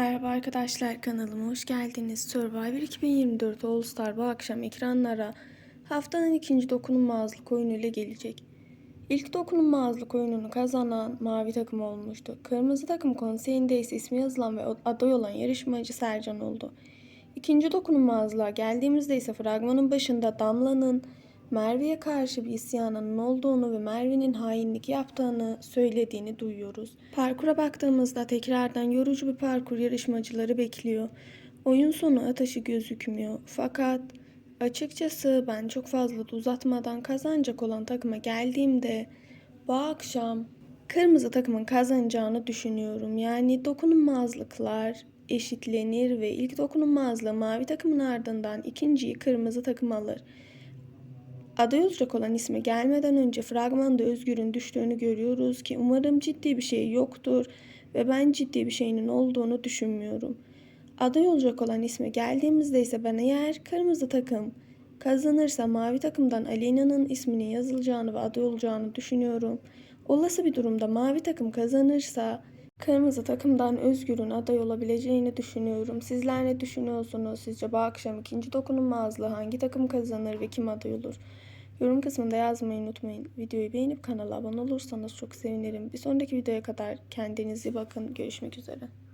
Merhaba arkadaşlar kanalıma hoş geldiniz. Survivor 2024 All Star bu akşam ekranlara haftanın ikinci dokunulmazlık oyunu ile gelecek. İlk dokunulmazlık oyununu kazanan mavi takım olmuştu. Kırmızı takım konseyinde ise ismi yazılan ve aday olan yarışmacı Sercan oldu. İkinci dokunulmazlığa geldiğimizde ise fragmanın başında Damla'nın Merve'ye karşı bir isyanının olduğunu ve Merve'nin hainlik yaptığını söylediğini duyuyoruz. Parkura baktığımızda tekrardan yorucu bir parkur yarışmacıları bekliyor. Oyun sonu ateşi gözükmüyor. Fakat açıkçası ben çok fazla da uzatmadan kazanacak olan takıma geldiğimde bu akşam kırmızı takımın kazanacağını düşünüyorum. Yani dokunulmazlıklar eşitlenir ve ilk dokunulmazlığı mavi takımın ardından ikinciyi kırmızı takım alır. Aday olacak olan isme gelmeden önce fragmanda Özgür'ün düştüğünü görüyoruz ki umarım ciddi bir şey yoktur ve ben ciddi bir şeyinin olduğunu düşünmüyorum. Aday olacak olan isme geldiğimizde ise ben eğer kırmızı takım kazanırsa mavi takımdan Alena'nın isminin yazılacağını ve aday olacağını düşünüyorum. Olası bir durumda mavi takım kazanırsa kırmızı takımdan Özgür'ün aday olabileceğini düşünüyorum. Sizler ne düşünüyorsunuz? Sizce bu akşam ikinci dokunulmazlığı hangi takım kazanır ve kim aday olur? Yorum kısmında yazmayı unutmayın. Videoyu beğenip kanala abone olursanız çok sevinirim. Bir sonraki videoya kadar kendinize bakın. Görüşmek üzere.